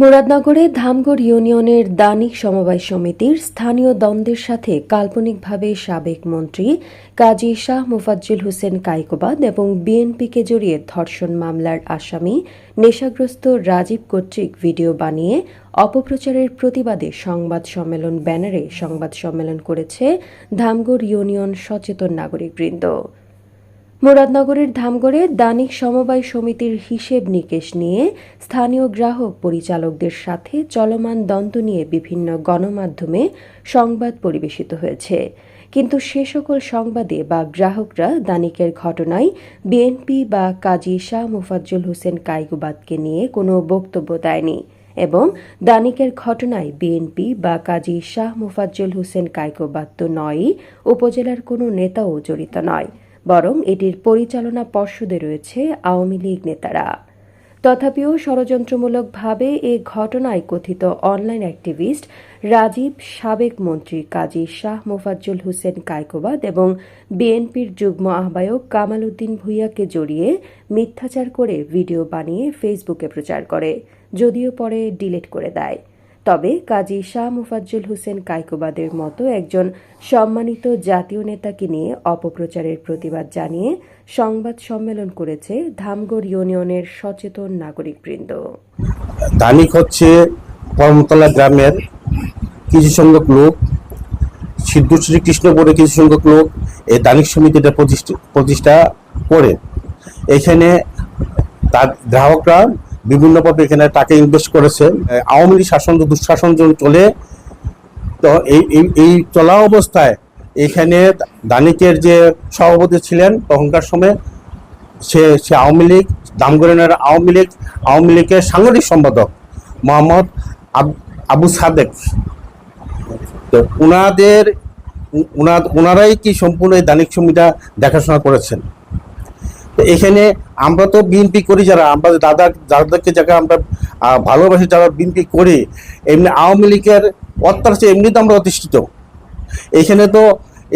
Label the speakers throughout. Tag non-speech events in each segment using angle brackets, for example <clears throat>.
Speaker 1: মুরাদনগরে ধামগড় ইউনিয়নের দানিক সমবায় সমিতির স্থানীয় দ্বন্দ্বের সাথে কাল্পনিকভাবে সাবেক মন্ত্রী কাজী শাহ মুফাজ্জুল হোসেন কাইকোবাদ এবং বিএনপিকে জড়িয়ে ধর্ষণ মামলার আসামি নেশাগ্রস্ত রাজীব কর্তৃক ভিডিও বানিয়ে অপপ্রচারের প্রতিবাদে সংবাদ সম্মেলন ব্যানারে সংবাদ সম্মেলন করেছে ধামগড় ইউনিয়ন সচেতন নাগরিকবৃন্দ। মুরাদনগরের ধামগড়ে দানিক সমবায় সমিতির হিসেব নিকেশ নিয়ে স্থানীয় গ্রাহক পরিচালকদের সাথে চলমান দ্বন্দ্ব নিয়ে বিভিন্ন গণমাধ্যমে সংবাদ পরিবেশিত হয়েছে। কিন্তু সে সকল সংবাদে বা গ্রাহকরা দানিকের ঘটনায় বিএনপি বা কাজী শাহ মুফাজ্জল হোসেন কাইগুবাদকে নিয়ে কোনো বক্তব্য দেয়নি এবং দানিকের ঘটনায় বিএনপি বা কাজী শাহ মুফাজ্জল হোসেন কাইকোবাদ তো নয়ই, উপজেলার কোনো নেতাও জড়িত নয়। বরং এটির পরিচালনা পর্ষদে রয়েছে আওয়ামী লীগ নেতারা। তথাপিও ষড়যন্ত্রমূলকভাবে এ ঘটনায় কথিত অনলাইন অ্যাক্টিভিস্ট রাজীব সাবেক মন্ত্রী কাজী শাহ মোফাজ্জল হোসেন কায়কোবাদ এবং বিএনপির যুগ্ম আহ্বায়ক কামাল উদ্দিন ভূঁইয়াকে জড়িয়ে মিথ্যাচার করে ভিডিও বানিয়ে ফেসবুকে প্রচার করে, যদিও পরে ডিলিট করে দেয়। তবে কাজী শাহ মুফাজ্জল হোসেন কাইকোবাদের মতো একজন সম্মানিত জাতীয় নেতাকে নিয়ে অপপ্রচারের প্রতিবাদ জানিয়ে সংবাদ সম্মেলন করেছে ধামগড় ইউনিয়নের সচেতন নাগরিকবৃন্দ।
Speaker 2: ধানিক হচ্ছে কর্মতলা গ্রামের কিছু সংখ্যক লোক সিদ্ধ শ্রীকৃষ্ণপুরে কিছু সংখ্যক লোক এই দানিক সমিতিটা প্রতিষ্ঠা করে এখানে তার গ্রাহকরা বিভিন্নভাবে এখানে টাকা ইনভেস্ট করেছে। আওয়ামী লীগ শাসন দুঃশাসন চলে, তো এই, এই- চলা অবস্থায় এখানে দানিকের যে সভাপতি ছিলেন তখনকার সময়, সে সে আওয়ামী লীগ দামগরেনের আওয়ামী লীগ, আওয়ামী লীগের সাংগঠনিক সম্পাদক মোহাম্মদ আব- সাদেক। তো ওনাদের ওনারাই কি সম্পূর্ণ এই দানিক সমিতিটা দেখাশোনা করেছেন? তো এখানে আমরা তো বিএনপি করি যারা, আমরা দাদা দাদাকে যারা আমরা ভালোবাসি, যারা বিএনপি করি, এমনি আওয়ামী লীগের অত্যাচার এমনিতে আমরা অধিষ্ঠিত। এখানে তো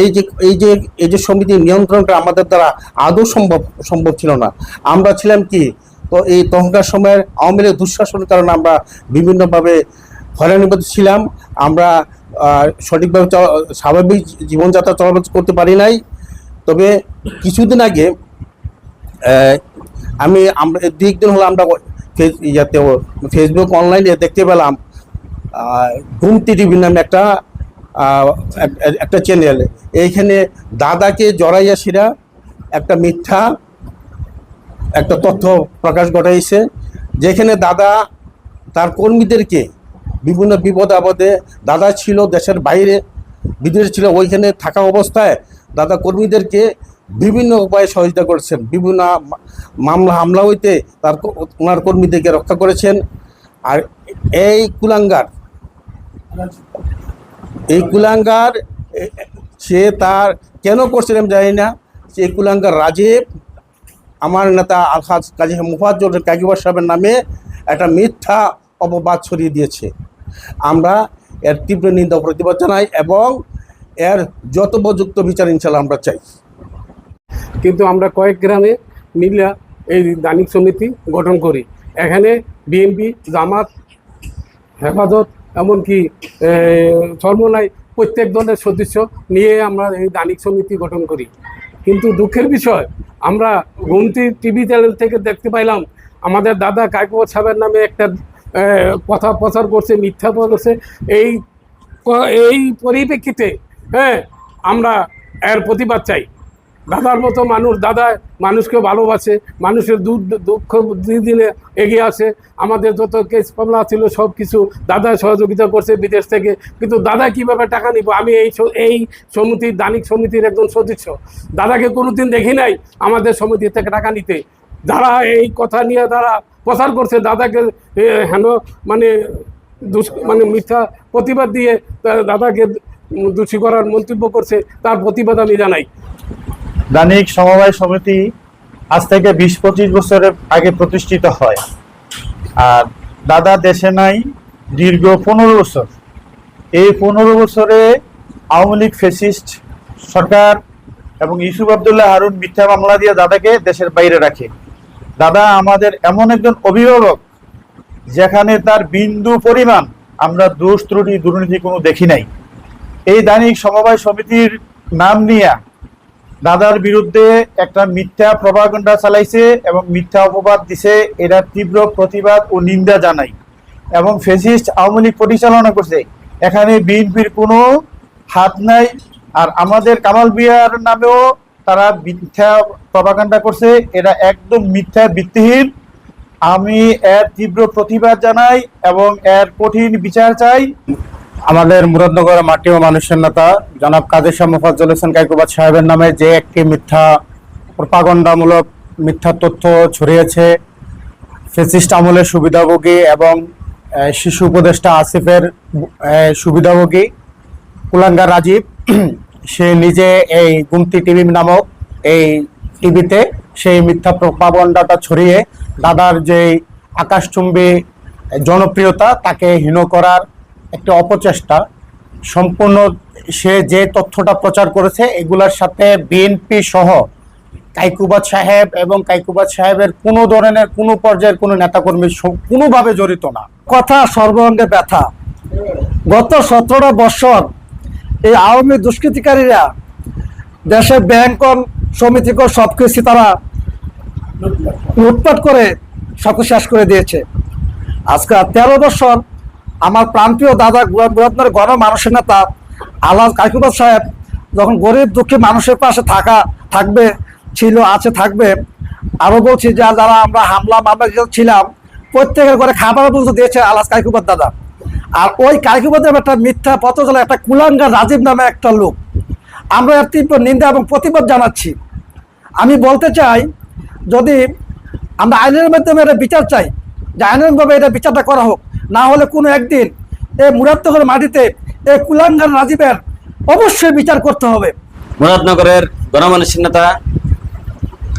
Speaker 2: এই যে এই যে এই যে সমিতির নিয়ন্ত্রণটা আমাদের দ্বারা আদৌ সম্ভব সম্ভব ছিল না। আমরা ছিলাম কি, তো এই তখনকার সময়ের আওয়ামী লীগ দুঃশাসনের কারণে আমরা বিভিন্নভাবে হয়রানিবাদ ছিলাম। আমরা সঠিকভাবে স্বাভাবিক জীবনযাত্রা চলাচল করতে পারি নাই। তবে কিছুদিন আগে আমি আমরা একদিন হলো আমরা ইয়াতে ফেসবুক অনলাইনে দেখতে পেলাম ঘুমটি টিভি নামে একটা একটা চ্যানেল এইখানে দাদাকে জড়াইয়াসীরা একটা মিথ্যা একটা তথ্য প্রকাশ ঘটাইছে, যেখানে দাদা তার কর্মীদেরকে বিভিন্ন বিপদ আপদে, দাদা ছিল দেশের বাইরে, বিদেশে ছিল, ওইখানে থাকা অবস্থায় দাদা কর্মীদেরকে বিভিন্ন উপায়ে সহযোগিতা করেছেন। বিভিন্ন মামলা, হামলা হইতে তার ওনার কর্মীদেরকে রক্ষা করেছেন। আর এই কুলাঙ্গার এই কুলাঙ্গার সে তার কেন করছেন আমি জানি না। সে কুলাঙ্গার রাজীব, আমার নেতা আলহাজ কাজী মুফাজ্জল কাকিবার সাহেবের নামে একটা মিথ্যা অপবাদ ছড়িয়ে দিয়েছে। আমরা এর তীব্র নিন্দা প্রতিবাদ জানাই এবং এর যথোপযুক্ত বিচার ইনশাল্লাহ আমরা চাই।
Speaker 3: কিন্তু আমরা কয়েক গ্রামে মিলিয়া এই দানিক সমিতি গঠন করি। এখানে বিএনপি, জামাত, হেফাজত, এমনকি সর্বনাই প্রত্যেক দলের সদস্য নিয়ে আমরা এই দানিক সমিতি গঠন করি। কিন্তু দুঃখের বিষয়, আমরা ঘুমতি টিভি চ্যানেল থেকে দেখতে পাইলাম, আমাদের দাদা কায়কবর সাহেবের নামে একটা কথা প্রচার করছে, মিথ্যা বলেছে। এই এই পরিপ্রেক্ষিতে হ্যাঁ আমরা এর প্রতিবাদ চাই। দাদার মতো মানুষ, দাদা মানুষকে ভালোবাসে, মানুষের দূর দুঃখ দিনে এগিয়ে আসে। আমাদের যত কেস মামলা ছিল, সব কিছু দাদা সহযোগিতা করছে বিদেশ থেকে। কিন্তু দাদা কীভাবে টাকা নিব? আমি এই এই সমিতির, দানিক সমিতির একজন সদস্য। দাদাকে কোনোদিন দেখি নাই আমাদের সমিতি থেকে টাকা নিতে। যারা এই কথা নিয়ে তারা প্রচার করছে, দাদাকে হেন মানে মানে মিথ্যা প্রতিবাদ দিয়ে দাদাকে দোষী করার মন্তব্য করছে, তার প্রতিবাদ আমি জানাই।
Speaker 4: দানিক সমবায় সমিতি আজ থেকে বিশ পঁচিশ বছরের আগে প্রতিষ্ঠিত হয়। আর দাদা দেশে নাই, দীর্ঘ পনেরো বছর। এই পনেরো বছরে আওয়ামী লীগ ফেসিস্ট সরকার এবং ইউসুফ আবদুল্লাহ হারুন মিথ্যা মামলা দিয়ে দাদাকে দেশের বাইরে রাখে। দাদা আমাদের এমন একজন অভিভাবক, যেখানে তার বিন্দু পরিমাণ আমরা দোষ ত্রুটি, দুর্নীতি কোনো দেখি নাই। এই দানিক সমবায় সমিতির নাম নিয়ে দাদার বিরুদ্ধে একটা মিথ্যা প্রভাগণ্ডা চালাইছে এবং মিথ্যা অপবাদ দিছে, এরা তীব্র প্রতিবাদ ও নিন্দা জানাই এবং ফেসিস্ট আওয়ামী লীগ পরিচালনা করছে। এখানে বিএনপির কোনো হাত নাই, আর আমাদের কামাল বিয়ার নামেও তারা মিথ্যা প্রভাকাণ্ডা করছে, এরা একদম মিথ্যা ভিত্তিহীন। আমি এর তীব্র প্রতিবাদ জানাই এবং এর কঠিন বিচার চাই।
Speaker 5: আমাদের মুরাদনগর মাটি ও মানুষের নেতা জনাব কাদের শাহ মুফাজ্জল হোসেন কাইকুবাদ সাহেবের নামে যে একটি মিথ্যা প্রপাগণ্ডামূলক মিথ্যা তথ্য ছড়িয়েছে, ফেসিস্ট আমলের সুবিধাভোগী এবং শিশু উপদেষ্টা আসিফের সুবিধাভোগী কুলাঙ্গার রাজীব, <clears throat> সে নিজে এই গুমতি টিভি নামক এই টিভিতে সেই মিথ্যা প্রপাগণ্ডাটা ছড়িয়ে দাদার যে আকাশচুম্বী জনপ্রিয়তা তাকে হীন করার একটি অপচেষ্টা। সম্পূর্ণ সে যে তথ্যটা প্রচার করেছে, এগুলোর সাথে বিএনপি সহ কাইকুবাদ সাহেব এবং কাইকুবাদ সাহেবের কোনো ধরনের, কোনো পর্যায়ের কোনো নেতাকর্মী কোনোভাবে জড়িত না।
Speaker 6: কথা সর্বাঙ্গে ব্যথা। গত সতেরো বছর এই আওয়ামী দুষ্কৃতিকারীরা দেশের ব্যাংক সমিতিকে সব কিছু তারা লুটপাট করে সব শেষ করে দিয়েছে। আজকে তেরো বছর আমার প্রান্তীয় দাদা বৃহত্তর গণ মানুষের নেতা আলাদ কাইকুবাদ সাহেব যখন গরিব দুঃখী মানুষের পাশে থাকা, থাকবে, ছিল, আছে, থাকবে, আরও বলছি যে যারা আমরা হামলা, মামলা ছিলাম, প্রত্যেকের ঘরে খাবার পর্যন্ত দিয়েছে আলাস কাইকুবাদ দাদা। আর ওই কাইকুবাদের একটা মিথ্যা পথচলা একটা কুলাঙ্গার রাজীব নামে একটা লোক। আমরা এর তীব্র নিন্দা এবং প্রতিবাদ জানাচ্ছি। আমি বলতে চাই, যদি আমরা আইনের মাধ্যমে এটা বিচার চাই, যে আইনভাবে এটা বিচারটা করা হোক না হলে কোনো একদিন এই মুরাত্তকের মাটিতে এই কুলাঙ্গার রাজীবের অবশ্যই বিচার করতে হবে।
Speaker 7: মুরাদনগরের গণমানুষের নেতা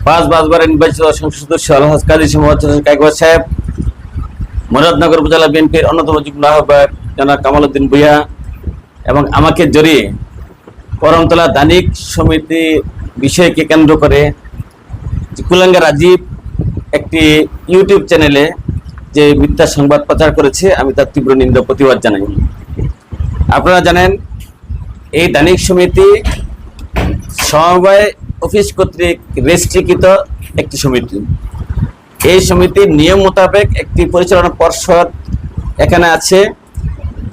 Speaker 7: পাঁচ পাঁচবার নির্বাচিত সংসদ সদস্য আলহাজ কাজী মোহাম্মদ সাহেব, মুরাদনগর উপজেলা বিএনপির অন্যতম যুগ্ম আহ্বায়ক জনাব কামাল উদ্দিন ভুইয়া এবং আমাকে জড়িয়ে করমতলা দানিক সমিতি বিষয়কে কেন্দ্র করে কুলাঙ্গা রাজীব একটি ইউটিউব চ্যানেলে যে মিথ্যা সংবাদ প্রচার করেছে, আমি তার তীব্র নিন্দা প্রতিবাদ জানাই। আপনারা জানেন, এই দানিক সমিতি সমবায় অফিস কর্তৃক রেজিস্ট্রিকৃত একটি সমিতি। এই সমিতির নিয়ম মোতাবেক একটি পরিচালনা পর্ষদ এখানে আছে।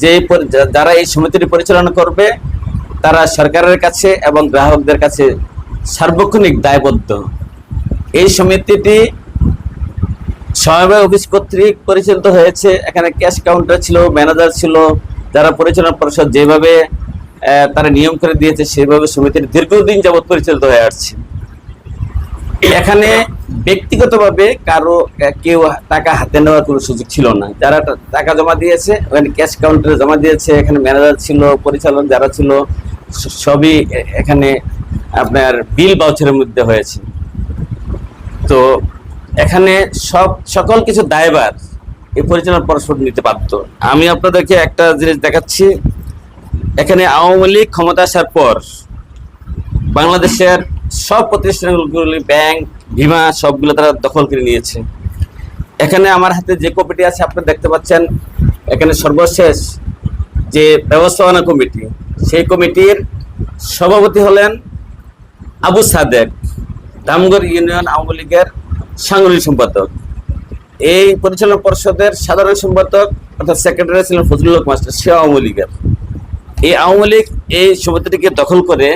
Speaker 7: যে যারা এই সমিতিটি পরিচালনা করবে, তারা সরকারের কাছে এবং গ্রাহকদের কাছে সার্বক্ষণিক দায়বদ্ধ। এই সমিতিটি সমবায় অফিস কর্তৃক পরিচালিত হয়েছে। এখানে ক্যাশ কাউন্টার ছিল ম্যানেজার ছিল, যারা পরিচালনা পরিষদ যেভাবে তারা নিয়ম করে দিয়েছে, সেভাবে সমিতির দীর্ঘদিন যাবৎ পরিচালিত হয়ে আসছে। এখানে ব্যক্তিগতভাবে কারও কেউ টাকা হাতে নেওয়ার কোনো সুযোগ ছিল না। যারা টাকা জমা দিয়েছে ওখানে ক্যাশ কাউন্টারে জমা দিয়েছে, এখানে ম্যানেজার ছিল, পরিচালক যারা ছিল সবই এখানে আপনার বিল বাউচারের মধ্যে হয়েছে। তো এখানে সব, সকল কিছু দায়ভার এই পরিচালনা পরিষদ নিতে বাধ্য। আমি আপনাদেরকে একটা জিনিস দেখাচ্ছি। এখানে আওয়ামী লীগ ক্ষমতা আসার পর বাংলাদেশের সব প্রতিষ্ঠানগুলি, ব্যাংক, বিমা, সবগুলো তারা দখল করে নিয়েছে। এখানে আমার হাতে যে কমিটি আছে, আপনি দেখতে পাচ্ছেন, এখানে সর্বশেষ যে ব্যবস্থাপনা কমিটি, সেই কমিটির সভাপতি হলেন আবু সাদেক। দামগড় ইউনিয়ন আওয়ামী লীগের সাংগঠনিক সম্পাদক। এই পরিচালনা পরিষদের সাধারণ সম্পাদক অর্থাৎ সেক্রেটারি ছিলেন ফজলুল মাস্টার, সে আওয়ামী লীগের। এই আওয়ামী লীগ এই সমিতিটিকে দখল করে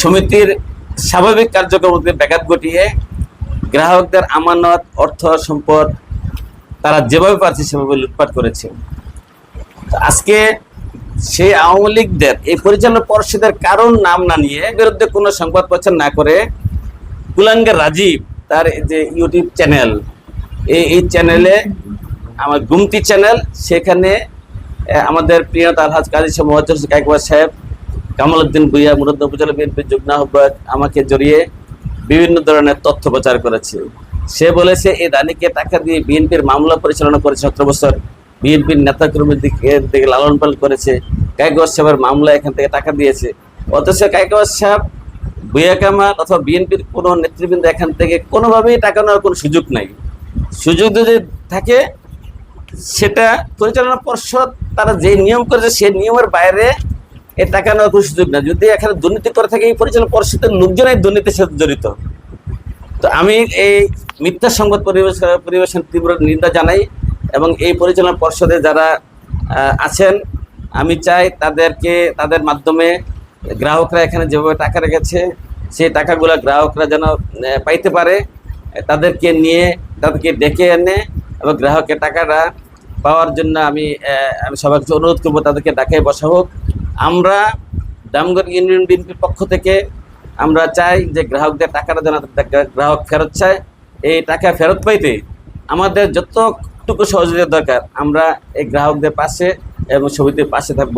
Speaker 7: সমিতির স্বাভাবিক কার্যক্রমকে ব্যাঘাত ঘটিয়ে গ্রাহকদের আমানত, অর্থ, সম্পদ তারা যেভাবে পারছে সেভাবে লুটপাট করেছে। আজকে সেই আওয়ামী লীগদের, এই পরিচালনা পরিষদের কারণ নাম না নিয়ে বিরুদ্ধে কোনো সংবাদ প্রচার না করে কুলাঙ্গের রাজীব তার যে ইউটিউব চ্যানেল এই এই চ্যানেলে আমার গুমতি চ্যানেল সেখানে আমাদের প্রিয় আলহাজ কাজী সাহেব মোহাজ্জর কাইকবাদ সাহেব কামাল উদ্দিন ভুইয়া মুরদ্দ উপজেলা বিএনপির যুগ্ম আহ্বায়ক, আমাকে জড়িয়ে বিভিন্ন ধরনের তথ্য প্রচার করেছে। সে বলেছে, এই দানিকে টাকা দিয়ে বিএনপির মামলা পরিচালনা করেছে সতেরো বছর। বিএনপির নেতাকর্মীর দিকে দিকে লালন পালন করেছে। কাইকবাদ সাহেবের মামলা এখান থেকে টাকা দিয়েছে। অথচ কাইকবাদ সাহেব ভুইয়া কামাল অথবা বিএনপির কোনো নেতৃবৃন্দ এখান থেকে কোনোভাবেই টাকা নেওয়ার কোনো সুযোগ নাই। সুযোগ যদি থাকে, সেটা পরিচালনা পর্ষদ তারা যে নিয়ম করেছে সেই নিয়মের বাইরে এই টাকা নেওয়ার কোনো সুযোগ না যদি এখানে দুর্নীতি করে থাকে, এই পরিচালনা পর্ষদের লোকজনই দুর্নীতির সাথে জড়িত। তো আমি এই মিথ্যা সংবাদ পরিবেশ পরিবেশন তীব্র নিন্দা জানাই এবং এই পরিচালনা পর্ষদে যারা আছেন, আমি চাই তাদেরকে, তাদের মাধ্যমে গ্রাহকরা এখানে যেভাবে টাকা রেখেছে সেই টাকাগুলো গ্রাহকরা যেন পাইতে পারে তাদেরকে নিয়ে, তাদেরকে ডেকে এনে এবং গ্রাহকের টাকাটা পাওয়ার জন্য আমি আমি সবাইকে অনুরোধ করব, তাদেরকে ডাকে বসা হোক। আমরা দামগড় ইউনিয়ন বিএনপির পক্ষ থেকে আমরা চাই যে গ্রাহকদের টাকাটা যেন গ্রাহক ফেরত চায়। এই টাকা ফেরত পাইতে আমাদের যতটুকু সহযোগিতা দরকার, আমরা এই গ্রাহকদের পাশে এবং সমিতির পাশে থাকব।